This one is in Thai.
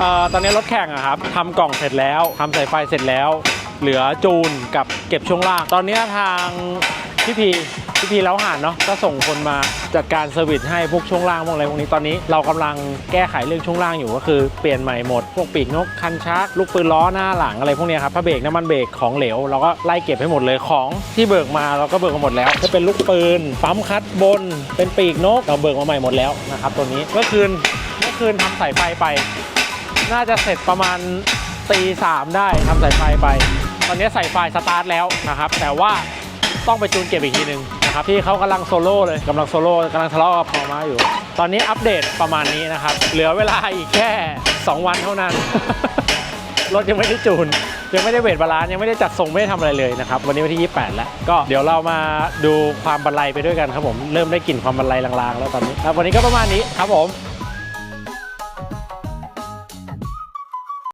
เอ่อตอนนี้รถแข่งอะครับทำกล่องเสร็จแล้วทำสายไฟเสร็จแล้ว เหลือจูนกับเก็บช่วงล่าง ตอนนี้ทางพี่พีพี่พีแล้วหานเนาะก็ส่งคนมาจัดการเซอร์วิสให้พวกช่วงล่างพวกอะไรพวกนี้ตอนนี้เรากำลังแก้ไขเรื่องช่วงล่างอยู่ก็คือเปลี่ยนใหม่หมดพวกปีกนกคันชักลูกปืนล้อหน้าหลังอะไรพวกเนี้ยครับผ้าเบรกน้ำมันเบรกของเหลวเราก็ไล่เก็บให้หมดเลยของที่เบิกมาเราก็เบิกมาหมดแล้วจะเป็นลูกปืนปั๊มคัดบน เป็นปีกนกเราเบิกมาใหม่หมดแล้วนะครับตัวนี้เมื่อคืนเมื่อคืนทำสายไฟไป น่าจะเสร็จประมาณตีสามได้ทำสายไฟไป ตอนนี้สายไฟสตาร์ทแล้วนะครับ แต่ว่าต้องไปจูนเก็บอีกทีหนึ่งนะครับที่เขากำลังโซโล่เลยกำลังโซโล่กำลังทะเลาะกับพอมาอยู่ ตอนนี้อัปเดตประมาณนี้นะครับ เหลือเวลาอีกแค่ 2 วันเท่านั้น รถยังไม่ได้จูน ยังไม่ได้เวทบาลานยังไม่ได้จัดทรงไม่ได้ทำอะไรเลยนะครับ วันนี้วันที่ 28 แล้ว ก็เดี๋ยวเรามาดูความบรรลัยไปด้วยกันครับผม เริ่มได้กลิ่นความบรรลัยลางๆ แล้วตอนนี้ครับวันนี้ก็ประมาณนี้ครับผม